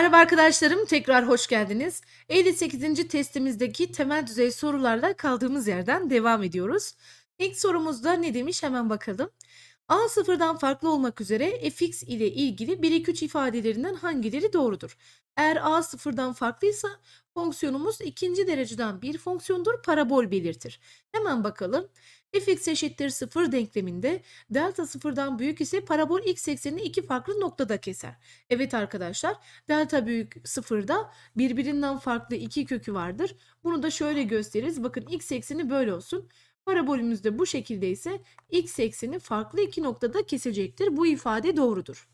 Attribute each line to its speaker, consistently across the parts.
Speaker 1: Merhaba arkadaşlarım, tekrar hoş geldiniz. 58. testimizdeki temel düzey sorularla kaldığımız yerden devam ediyoruz. İlk sorumuzda ne demiş hemen bakalım. A sıfırdan farklı olmak üzere fx ile ilgili 1, 2, 3 ifadelerinden hangileri doğrudur? Eğer a sıfırdan farklıysa fonksiyonumuz ikinci dereceden bir fonksiyondur, parabol belirtir. Hemen bakalım. Fx eşittir 0 denkleminde delta sıfırdan büyük ise parabol x eksenini iki farklı noktada keser. Evet arkadaşlar delta büyük sıfırda birbirinden farklı iki kökü vardır. Bunu da şöyle gösteririz. Bakın x ekseni böyle olsun. Parabolümüz de bu şekilde ise x ekseni farklı iki noktada kesecektir. Bu ifade doğrudur.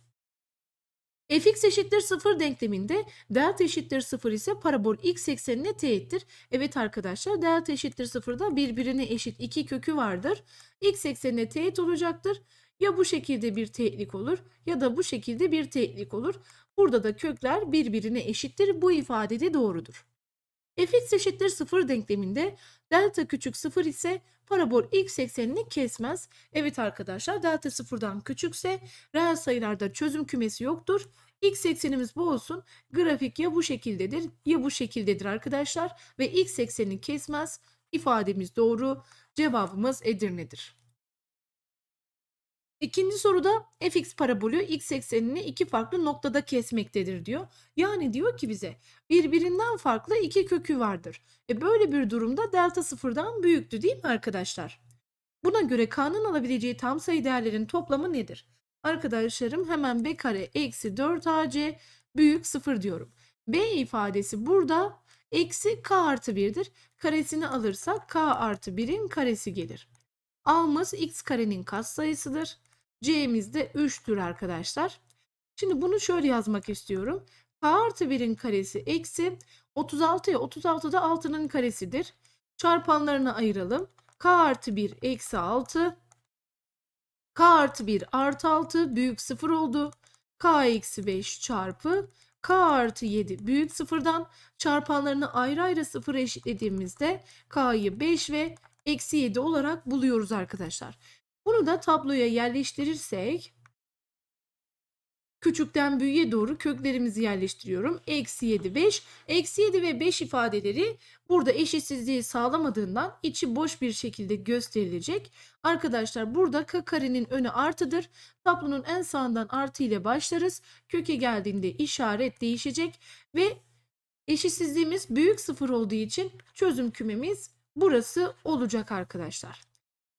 Speaker 1: Fx eşittir 0 denkleminde delta eşittir 0 ise parabol x eksenine teğettir. Evet arkadaşlar delta eşittir 0'da birbirine eşit iki kökü vardır. x eksenine teğet olacaktır. Ya bu şekilde bir teğetlik olur ya da bu şekilde bir teğetlik olur. Burada da kökler birbirine eşittir. Bu ifade de doğrudur. Fx eşittir 0 denkleminde delta küçük 0 ise parabol x eksenini kesmez. Evet arkadaşlar delta sıfırdan küçükse reel sayılarda çözüm kümesi yoktur. X eksenimiz bu olsun. Grafik ya bu şekildedir ya bu şekildedir arkadaşlar. Ve x eksenini kesmez. İfademiz doğru. Cevabımız Edirne'dir. İkinci soruda fx parabolü x eksenini iki farklı noktada kesmektedir diyor. Yani diyor ki bize birbirinden farklı iki kökü vardır. E böyle bir durumda delta sıfırdan büyüktü değil mi arkadaşlar? Buna göre k'nın alabileceği tam sayı değerlerin toplamı nedir? Arkadaşlarım hemen b kare eksi 4ac büyük 0 diyorum. b ifadesi burada eksi k artı 1'dir. Karesini alırsak k artı 1'in karesi gelir. A'mız x karenin katsayısıdır. C'miz de 3'tür arkadaşlar. Şimdi bunu şöyle yazmak istiyorum. K artı 1'in karesi eksi 36'ya 36 da 6'nın karesidir. Çarpanlarını ayıralım. K artı 1 eksi 6. K artı 1 artı 6 büyük 0 oldu. K eksi 5 çarpı K artı 7 büyük sıfırdan çarpanlarını ayrı ayrı sıfıra eşitlediğimizde K'yı 5 ve eksi 7 olarak buluyoruz arkadaşlar. Bunu da tabloya yerleştirirsek küçükten büyüğe doğru köklerimizi yerleştiriyorum. Eksi 7, 5. Eksi 7 ve 5 ifadeleri burada eşitsizliği sağlamadığından içi boş bir şekilde gösterilecek. Arkadaşlar burada k karenin önü artıdır. Tablonun en sağından artı ile başlarız. Köke geldiğinde işaret değişecek ve eşitsizliğimiz büyük sıfır olduğu için çözüm kümemiz burası olacak arkadaşlar.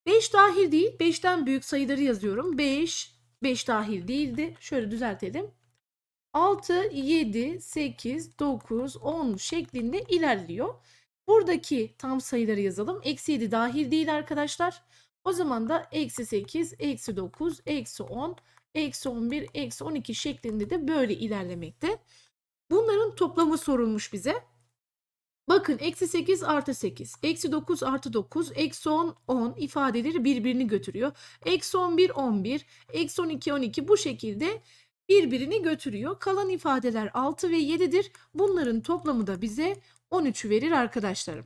Speaker 1: 5 dahil değil. 5'ten büyük sayıları yazıyorum. 5, 5 dahil değildi. Şöyle düzeltelim. 6, 7, 8, 9, 10 şeklinde ilerliyor. Buradaki tam sayıları yazalım. Eksi 7 dahil değil arkadaşlar. O zaman da eksi 8, eksi 9, eksi 10, eksi 11, eksi 12 şeklinde de böyle ilerlemekte. Bunların toplamı sorulmuş bize. Bakın eksi 8 artı 8, eksi 9 artı 9, eksi 10 10 ifadeleri birbirini götürüyor. Eksi 11 11, eksi 12 12 bu şekilde birbirini götürüyor. Kalan ifadeler 6 ve 7'dir. Bunların toplamı da bize 13 verir arkadaşlarım.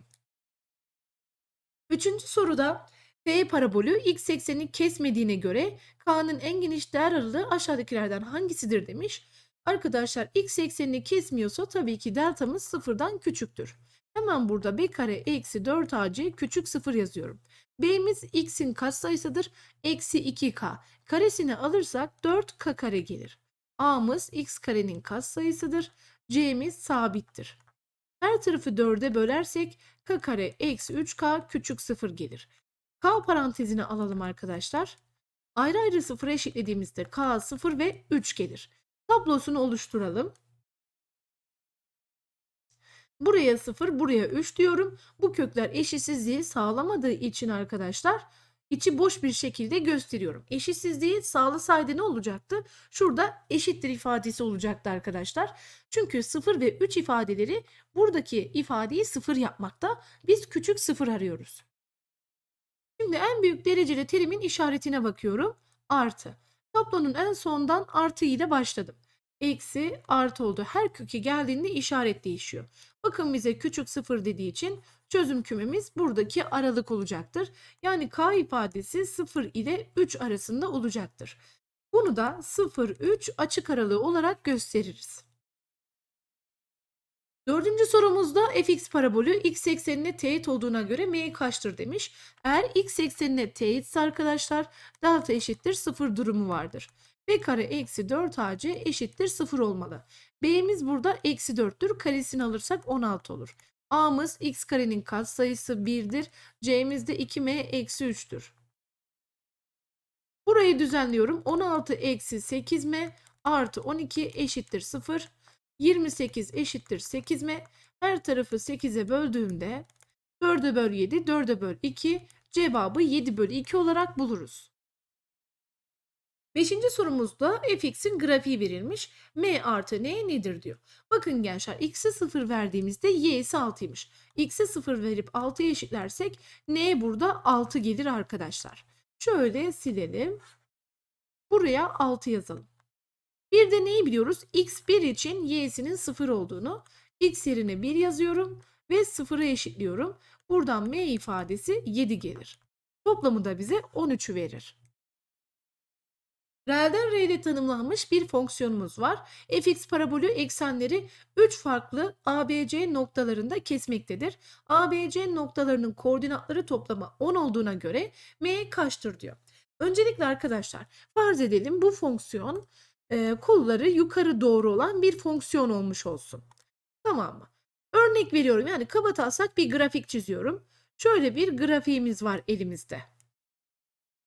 Speaker 1: Üçüncü soruda P parabolü x ekseni kesmediğine göre K'nın en geniş değer aralığı aşağıdakilerden hangisidir demiş. Arkadaşlar x eksenini kesmiyorsa tabii ki deltamız sıfırdan küçüktür. Hemen burada b kare eksi 4ac küçük 0 yazıyorum. b'miz x'in katsayısıdır. Eksi 2k. Karesini alırsak 4k kare gelir. a'mız x karenin katsayısıdır. c'miz sabittir. Her tarafı 4'e bölersek k kare eksi 3k küçük 0 gelir. k parantezini alalım arkadaşlar. Ayrı ayrı sıfıra eşitlediğimizde k 0 ve 3 gelir. Tablosunu oluşturalım. Buraya 0, buraya 3 diyorum. Bu kökler eşitsizliği sağlamadığı için arkadaşlar içi boş bir şekilde gösteriyorum. Eşitsizliği sağlasaydı ne olacaktı? Şurada eşittir ifadesi olacaktı arkadaşlar. Çünkü 0 ve 3 ifadeleri buradaki ifadeyi 0 yapmakta. Biz küçük 0 arıyoruz. Şimdi en büyük dereceli terimin işaretine bakıyorum. Artı. Tablonun en sondan artı ile başladım eksi artı oldu. Her köke geldiğinde işaret değişiyor. Bakın bize küçük sıfır dediği için çözüm kümemiz buradaki aralık olacaktır. Yani k ifadesi 0 ile 3 arasında olacaktır. Bunu da 0-3 açık aralığı olarak gösteririz. Dördüncü sorumuzda fx parabolü x eksenine teğet olduğuna göre m kaçtır demiş. Eğer x eksenine teğetse arkadaşlar delta eşittir 0 durumu vardır. B kare eksi 4ac eşittir 0 olmalı. b'miz burada eksi 4'tür. Karesini alırsak 16 olur. a'mız x karenin katsayısı 1'dir. c'miz de 2m eksi 3'tür. Burayı düzenliyorum. 16 eksi 8m artı 12 eşittir 0. 28 eşittir 8m. Her tarafı 8'e böldüğümde 4'e böl 7, 4'e böl 2 cevabı 7 bölü 2 olarak buluruz. Beşinci sorumuzda fx'in grafiği verilmiş. m artı n nedir diyor. Bakın gençler x'e 0 verdiğimizde y'si 6'ymış. x'e 0 verip 6'ya eşitlersek n burada 6 gelir arkadaşlar. Şöyle silelim. Buraya 6 yazalım. Bir de neyi biliyoruz? x1 için y'sinin 0 olduğunu. x yerine 1 yazıyorum ve 0'a eşitliyorum. Buradan m ifadesi 7 gelir. Toplamı da bize 13'ü verir. R'den R ile tanımlanmış bir fonksiyonumuz var. fx parabolü eksenleri 3 farklı ABC noktalarında kesmektedir. ABC noktalarının koordinatları toplamı 10 olduğuna göre m kaçtır diyor. Öncelikle arkadaşlar farz edelim bu fonksiyon e, kolları yukarı doğru olan bir fonksiyon olmuş olsun. Tamam mı? Örnek veriyorum yani kabataslak bir grafik çiziyorum. Şöyle bir grafiğimiz var elimizde.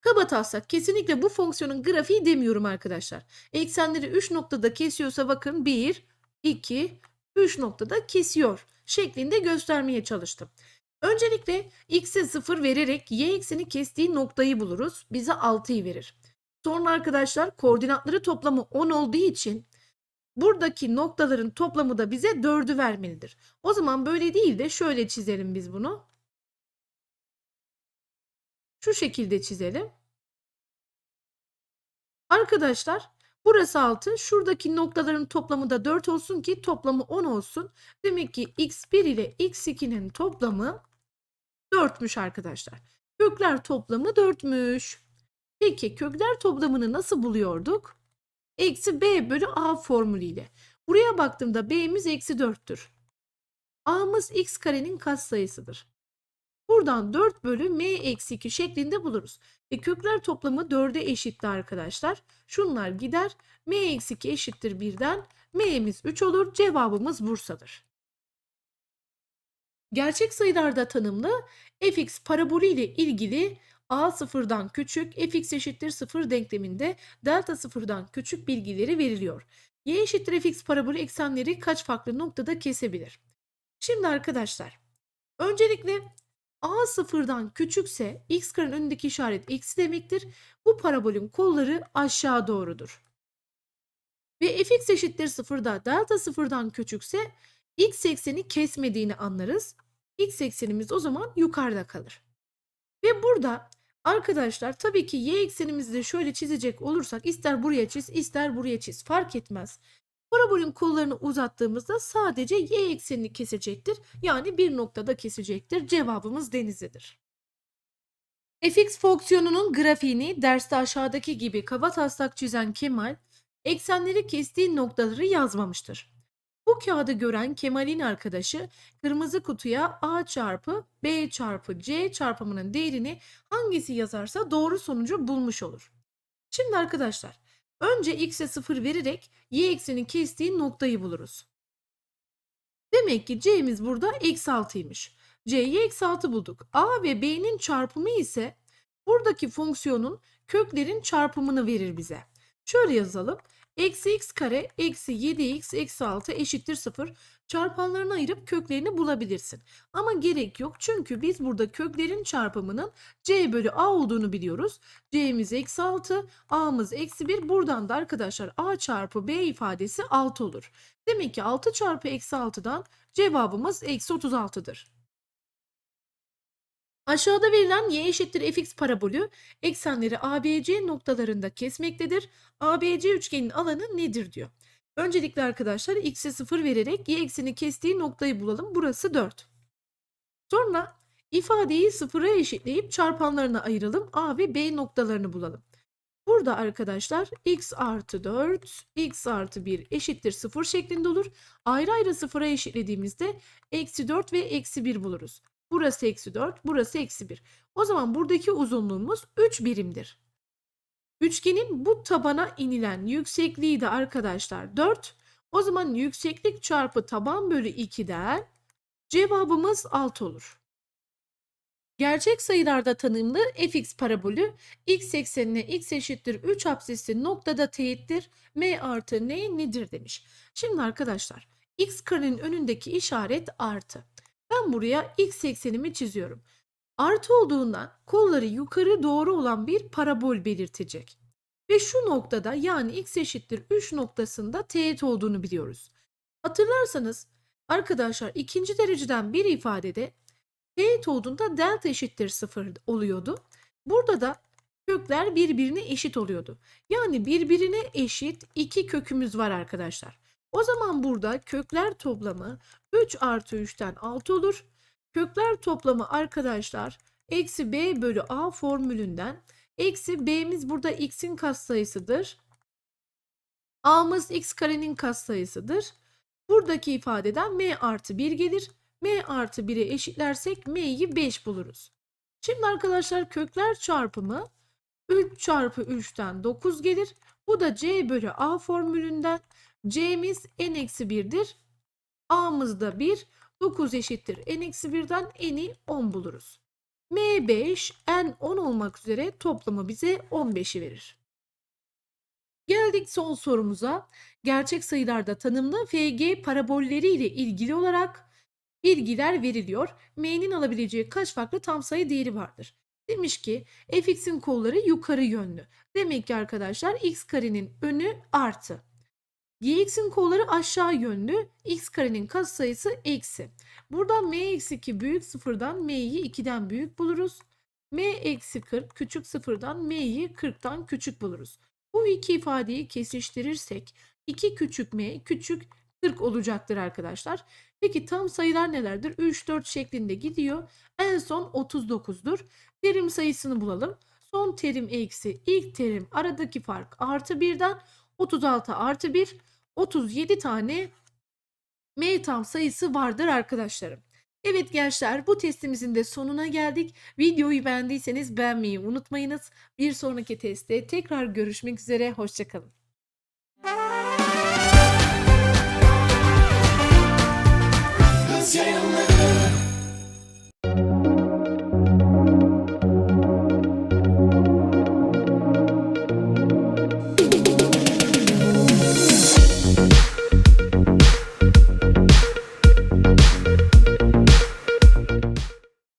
Speaker 1: Kabataslak kesinlikle bu fonksiyonun grafiği demiyorum arkadaşlar. Eksenleri 3 noktada kesiyorsa bakın 1, 2, 3 noktada kesiyor şeklinde göstermeye çalıştım. Öncelikle x'e 0 vererek y ekseni kestiği noktayı buluruz. Bize 6'yı verir. Sonra arkadaşlar koordinatları toplamı 10 olduğu için buradaki noktaların toplamı da bize 4'ü vermelidir. O zaman böyle değil de şöyle çizelim biz bunu. Şu şekilde çizelim. Arkadaşlar burası 6. Şuradaki noktaların toplamı da 4 olsun ki toplamı 10 olsun. Demek ki x1 ile x2'nin toplamı 4'müş arkadaşlar. Kökler toplamı 4'müş. Peki kökler toplamını nasıl buluyorduk? Eksi b bölü a formülüyle. Buraya baktığımda b'miz eksi 4'tür. a'mız x karenin katsayısıdır. Buradan 4 bölü m eksi 2 şeklinde buluruz. E kökler toplamı 4'e eşitti arkadaşlar. Şunlar gider. m eksi 2 eşittir 1'den. m'miz 3 olur. Cevabımız Bursa'dır. Gerçek sayılarda tanımlı fx parabolü ile ilgili a sıfırdan küçük fx eşittir 0 denkleminde delta sıfırdan küçük bilgileri veriliyor. y eşittir fx parabolü eksenleri kaç farklı noktada kesebilir? Şimdi arkadaşlar öncelikle a sıfırdan küçükse x karenin önündeki işaret eksi demektir. Bu parabolün kolları aşağı doğrudur. Ve fx eşittir sıfırda delta sıfırdan küçükse x ekseni kesmediğini anlarız. X eksenimiz o zaman yukarıda kalır. Ve burada arkadaşlar tabii ki y eksenimizi de şöyle çizecek olursak ister buraya çiz ister buraya çiz fark etmez. Parabolün kollarını uzattığımızda sadece y eksenini kesecektir. Yani bir noktada kesecektir. Cevabımız Denizli'dir. fx fonksiyonunun grafiğini derste aşağıdaki gibi kaba taslak çizen Kemal, eksenleri kestiği noktaları yazmamıştır. Bu kağıdı gören Kemal'in arkadaşı kırmızı kutuya A çarpı B çarpı C çarpımının değerini hangisi yazarsa doğru sonucu bulmuş olur. Şimdi arkadaşlar önce x'e 0 vererek y ekseni kestiği noktayı buluruz. Demek ki c'miz burada eksi 6'ymış. c'yi eksi 6 bulduk. a ve b'nin çarpımı ise buradaki fonksiyonun köklerin çarpımını verir bize. Şöyle yazalım. Eksi x kare eksi 7x eksi 6 eşittir 0. Çarpanlarını ayırıp köklerini bulabilirsin. Ama gerek yok çünkü biz burada köklerin çarpımının c bölü a olduğunu biliyoruz. c'miz eksi 6, a'mız eksi 1. Buradan da arkadaşlar a çarpı b ifadesi 6 olur. Demek ki 6 çarpı eksi 6'dan cevabımız eksi 36'dır. Aşağıda verilen y eşittir fx parabolü eksenleri ABC noktalarında kesmektedir. ABC üçgenin alanı nedir diyor. Öncelikle arkadaşlar x'e 0 vererek y ekseni kestiği noktayı bulalım. Burası 4. Sonra ifadeyi sıfıra eşitleyip çarpanlarına ayıralım. A ve B noktalarını bulalım. Burada arkadaşlar x artı 4, x artı 1 eşittir 0 şeklinde olur. Ayrı ayrı sıfıra eşitlediğimizde eksi 4 ve eksi 1 buluruz. Burası eksi 4, burası eksi 1. O zaman buradaki uzunluğumuz 3 birimdir. Üçgenin bu tabana inilen yüksekliği de arkadaşlar 4. O zaman yükseklik çarpı taban bölü 2'den cevabımız 6 olur. Gerçek sayılarda tanımlı fx parabolü x eksenine x eşittir 3 apsisli noktada teğettir. m artı n nedir demiş. Şimdi arkadaşlar x karenin önündeki işaret artı. Ben buraya x eksenimi çiziyorum. Artı olduğundan kolları yukarı doğru olan bir parabol belirtecek. Ve şu noktada yani x eşittir 3 noktasında teğet olduğunu biliyoruz. Hatırlarsanız arkadaşlar ikinci dereceden bir ifadede teğet olduğunda delta eşittir 0 oluyordu. Burada da kökler birbirine eşit oluyordu. Yani birbirine eşit iki kökümüz var arkadaşlar. O zaman burada kökler toplamı 3 artı 3'ten 6 olur. Kökler toplamı arkadaşlar eksi b bölü a formülünden eksi b'miz burada x'in katsayısıdır. a'mız x karenin katsayısıdır. Buradaki ifadeden m artı 1 gelir. m artı 1'e eşitlersek m'yi 5 buluruz. Şimdi arkadaşlar kökler çarpımı 3 çarpı 3'ten 9 gelir. Bu da c bölü a formülünden c'miz n eksi 1'dir. a'mız da 1. 9 eşittir n eksi 1'den n'i 10 buluruz. M5, N 10 olmak üzere toplamı bize 15'i verir. Geldik son sorumuza. Gerçek sayılarda tanımlı FG parabolleri ile ilgili olarak bilgiler veriliyor. M'nin alabileceği kaç farklı tam sayı değeri vardır? Demiş ki fx'in kolları yukarı yönlü. Demek ki arkadaşlar x karenin önü artı. Gx'in kolları aşağı yönlü, x karenin katsayısı eksi. Buradan m eksi 2 büyük sıfırdan m'yi 2'den büyük buluruz. m eksi 40 küçük sıfırdan m'yi 40'tan küçük buluruz. Bu iki ifadeyi kesiştirirsek 2 küçük m küçük 40 olacaktır arkadaşlar. Peki tam sayılar nelerdir? 3, 4 şeklinde gidiyor. En son 39'dur. Terim sayısını bulalım. Son terim eksi ilk terim aradaki fark artı 1'den 36 artı 1 37 tane M tam sayısı vardır arkadaşlarım. Evet gençler bu testimizin de sonuna geldik. Videoyu beğendiyseniz beğenmeyi unutmayınız. Bir sonraki testte tekrar görüşmek üzere. Hoşçakalın.
Speaker 2: Jailer.